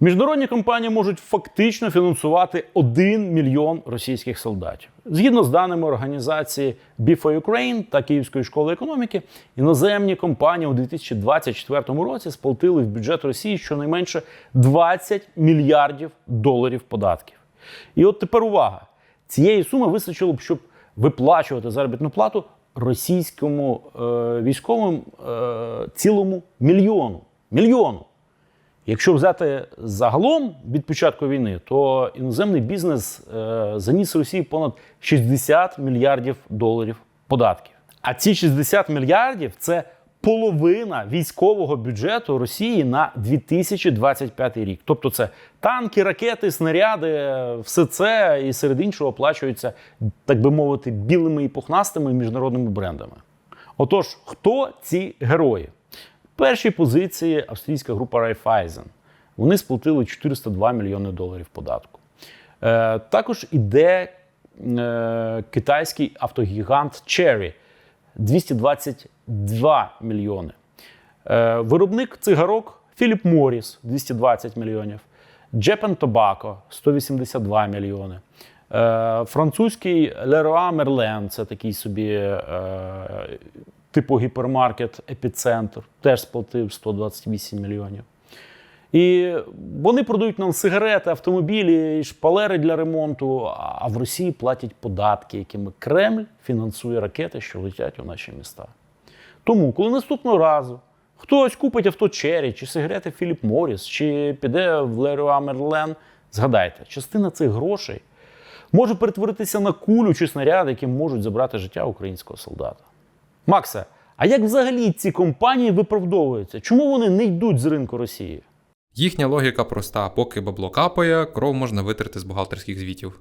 Міжнародні компанії можуть фактично фінансувати 1 мільйон російських солдатів. Згідно з даними організації BIFA Ukraine та Київської школи економіки, іноземні компанії у 2024 році сплатили в бюджет Росії щонайменше 20 мільярдів доларів податків. І от тепер увага: цієї суми вистачило б, щоб виплачувати заробітну плату російському е, військовому е, цілому мільйону. Мільйону. Якщо взяти загалом від початку війни, то іноземний бізнес е, заніс Росії понад 60 мільярдів доларів податків. А ці 60 мільярдів це половина військового бюджету Росії на 2025 рік. Тобто, це танки, ракети, снаряди, все це і серед іншого оплачується, так би мовити, білими і пухнастими міжнародними брендами. Отож, хто ці герої? Першій позиції австрійська група Raiffeisen. Вони сплатили 402 мільйони доларів податку. Е, також іде е, китайський автогігант Cherry 222 мільйони. Е, виробник цигарок Philip Morris 220 мільйонів. Japan Tobacco 182 мільйони. Е, французький Leroy Merlin, це такий собі е, типу гіпермаркет Епіцентр, теж сплатив 128 мільйонів. І вони продають нам сигарети, автомобілі, шпалери для ремонту. А в Росії платять податки, якими Кремль фінансує ракети, що летять у наші міста. Тому, коли наступного разу хтось купить авто Черрі, чи сигарети Філіп Моріс, чи піде в Леруа Мерлен, згадайте, частина цих грошей може перетворитися на кулю чи снаряд, які можуть забрати життя українського солдата. Максе, а як взагалі ці компанії виправдовуються? Чому вони не йдуть з ринку Росії? Їхня логіка проста: поки бабло капає, кров можна витерти з бухгалтерських звітів.